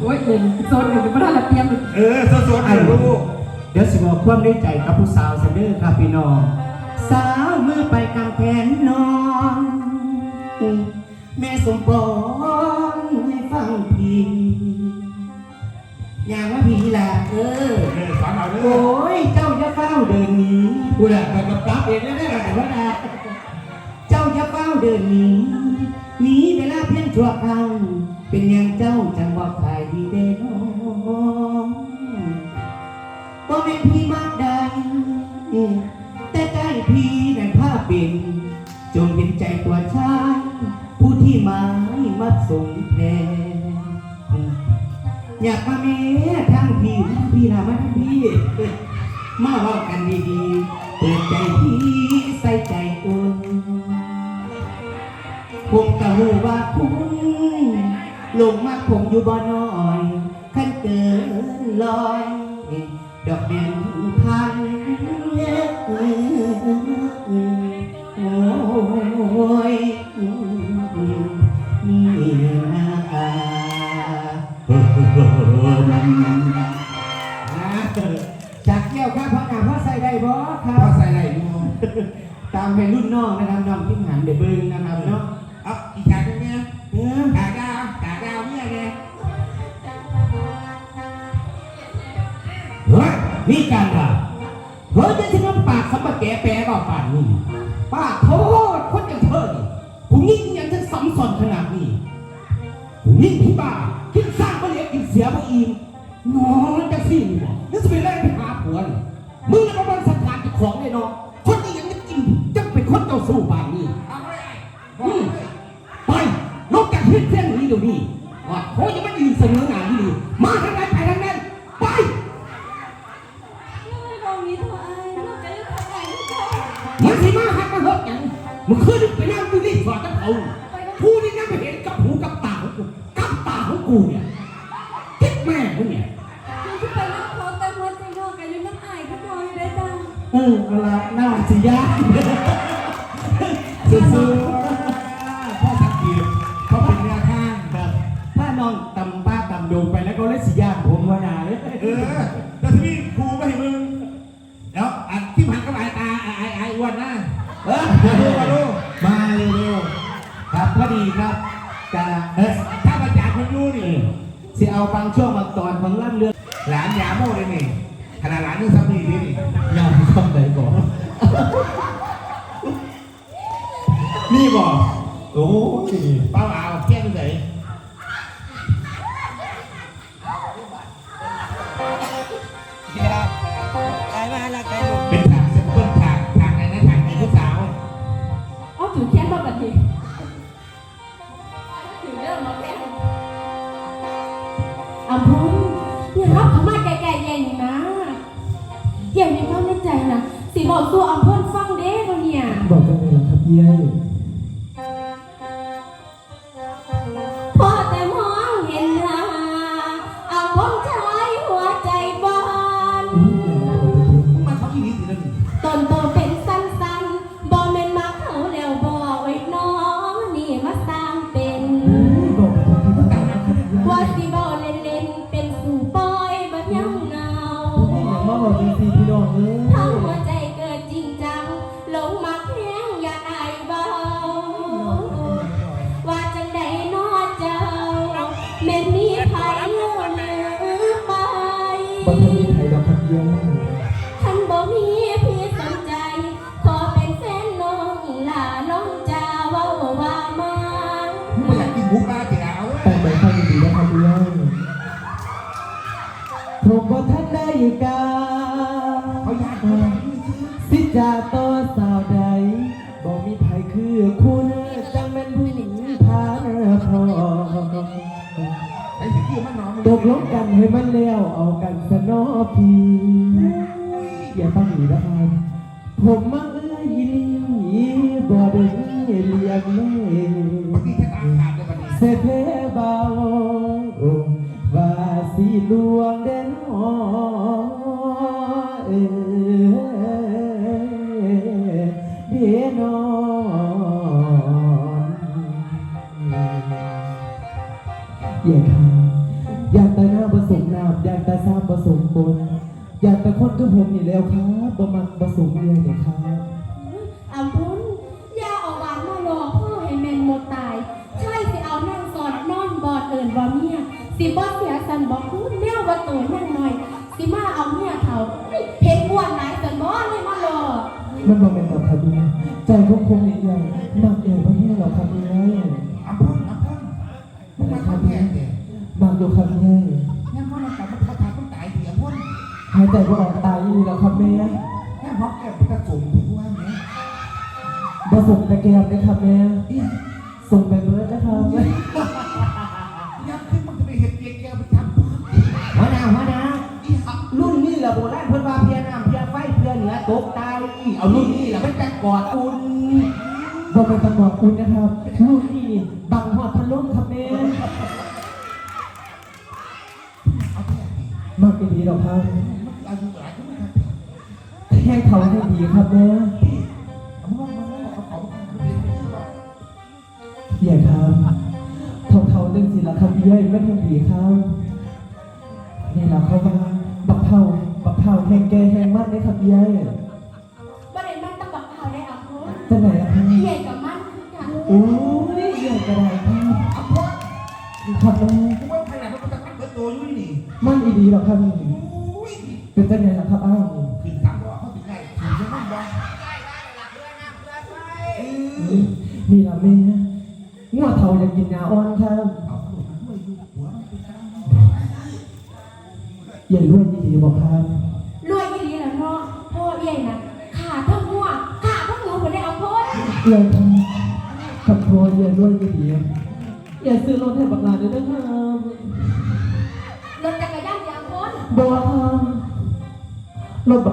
โอ้ยเห็นโซนหนึ่งไม่ได้ละเตรียมเออสดๆเลยลูกเดี๋ยวสิบอกความได้ใจกับผู้สาวเสนอครับพี่น้อง สาวมือไปกางแขนนอน แม่สมปองให้ฟังพีอย่างว่าพีล่ะเออ เออฟังเอาเด้โอ้อย เจ้าอย่าเฝ้าเดินหนีกูแหละไปกับกลับเองแล้วได้ไหมวะนะเจ้าอย่าเฝ้าเดินหนีหนีเวลาเพียงชั่วคราว เป็นอย่างเจ้าจังว่าขายดีเด้น้องบ่แม่นพี่มากใดแต่ใจพี่นั้นภาเป็นจงเห็นใจตัวชายผู้ที่หมายมาส่งแทนอยากมาเมทั้งพี่พี่ละมาทั้งพี่ มาเว่ากันดีๆเปิดใจพี่ใส่ใจอุ่นคงกะหูว่าคุ ลงมาคงอยู่บ่น้อยขั้นเกินลอย ดอกแม่นพันโอ้ยนี่นาจากแก้วครับพ่อหนาพ่อใส่ได้บ่ครับพอใส่ไรลูตามไปรุ่นน้องนะครับน้องพิมหันเดบิงนะครับเนาะ เฮ้ยนี่กันอะเฮ้ยจะถึงน้ำปากสมบัติแกแปรเปล่าป่านนี้ป้าโทษคนอย่างเธอนี่ผู้ยิ่งยังจะสัมสอนขนาดนี้ผู้ยิ่งที่บ้าคิดสร้างมาเลี้ยงกินเสียบ่อิ่มนอนจะสิ้นบ่นี่จะไปไล่ไปหาผัวนี่มึงจะมาบันสังหารเจ้าของเลยเนาะคนนี้ยังจะกินจะเป็นคนเจ้าสู้ป่านนี้เอาไว้ไอ้บอือกมเลยไปนอกจากเพื่อนเพื่อนนี้เดี๋ยวนี้ว่าเขายังไม่ยืนเสนอหน้าที่ดีมาทาง ตาของกูเนี่ยคิดแม่มึงเนี่ยเออเอาละน่าสิยากสู้พ่อสังเกตเขาเป็นแนวทางๆครับถ้าน้องตำป้าตำโดงไปแล้วก็เล่นสิยากผมว่านาเลยเออแล้วที่นี่ครูไม่ให้มึงเดี๋ยวอันที่พันก็หลายตาไอ้ไอ้ไอ้อ้วนนะเออมาดูมาดูมาเร็วๆครับพอดีครับจะเออ ถ้ามาจากคุณยูนี่สิเอาบางช่วงบางตอนของล่ำเรื่องหลานยาโม่เลยนี่ขนาดหลานนี่ซ้ำนี่นี่นี่ยามคำไหนก่อนนี่บอกโอ้ยเป้าเอาแก้ดูไหน เด้คนเนี่ยบอกกันเลยเหรอครับเย้ยพอแต่มองเห็นหน้าเอาผมชายหัวใจบานมันเขาอีนี่สินั่นตนโตเป็นสั้นๆบอแม่นมักเขาแล้วบอไว้น้อนี่มาสร้างเป็นบอกกันที่บ้านครับเย้ยว่าสิบอเล่นๆเป็นสู่ปอยบัดยังเงาอย่างมาบอกจริงๆพี่น้องเอ้ยทั้งหัวใจ ทยดอกครับเย้ยท่านบ่มีพี่สนใจ ขอเป็นแฟนน้องลาน้องจาเว้าว่ามาไม่อยากกินหมูปลาจีดาวแต่งไปข้างดีนะครับเย้ยผมว่าท่านได้กาเขาอยากเขาอยากกินสิจาต่ สิ่งที่มันนอนตกลงกันให้มันแล้วเอากันสนอพีอย่าตั้งหนีนะครับผมมาเอ้ยเลี้ยงอีบ่ได้เลี้ยงแม่บางทีแค่ตาขาดเลยเสเพเบาว่าสีลวงเด่นหอเอ อย่าทำอยากแต่หน้าผสมน้ำอยากแต่ซ้ำผสมบน อยากแต่คนก็ผมนี่แล้วครับบ่มักผสมเลยเนี่ยครับอัมพุนยาเอาหวานมาหลอกพ่อให้แมนหมดตาย ใช่สิเอานั่งสอดนอนบอดเอินบ่เมียสิบ่เสียสันบอกคุณแนวว่าตัวนั่งหน่อย สิมาเอาเมียเถ่าเพชรอ้วนไหนสันบ่เลยมาหลอกมันบ่เป็นดอกครับเนี่ยใจของผมนี่ใหญ่หนักใหญ่พระแห้หรอกครับเนี่ยอัมพลอัม มึงมาทำแทนเด็กบางดูครับเนี่ยพ่อเรากลับมาเขาทำต้องตายเสียพ่นหายใจบ่ออกตายนี่แล้วครับแม่แค่พราะแกเป็นกระสุนที่ว่าเนี้ยผสมตะแกรงนะครับแม่ส่งไปเบิร์ดนะครับยักขึ้นมันจะไปเห็ดเกียร์แกไปทำพักหัวหน้าหัวหน้าอี๋รุ่นนี้แหละโบราณเพิ่นว่าเพียน้ำเพียไฟเพียเหนือตกตายเอารุ่นนี้แหละไม่จักกอดอุ่น บ่เป็นตะบอกคุณนะครับลูกนี่บังหัวพันล้มครับแม่มากดีหรอกครับมันอายุหลายก็ไม่งเขาให้ดีครับแม่เอามาว่ามาแล้วเขาเรียนเป็นว่องสิละครับเย้ยไม่ทำดีครับนี่แหละเขาว่าบักเผาบักเผาแห้งแก่แห้งมากเลยครับเย้ย ดีหรอกครับโอ้ยเป็นจะไหนล่ะครับอ้าวขึ้นต่ำกว่าเขาถึงไงถึงจะนั่งบ้างนี่ล่ะแม่งัวเทาอยากกินยาอ่อนครับเอาขนมด้วยอยู่หัวมันเป็นกลางอย่าล้วนดีๆบอกครับรวยอีหลีแล้วเนาะพ่อใหญ่น่ะขาทั้งหัวขาทั้งหัวบ่ได้เอาพ้นอย่าทำกับทัวอย่าล้วนดีๆอย่าซื้อรถให้บักหลานด้วยนะครั รถบั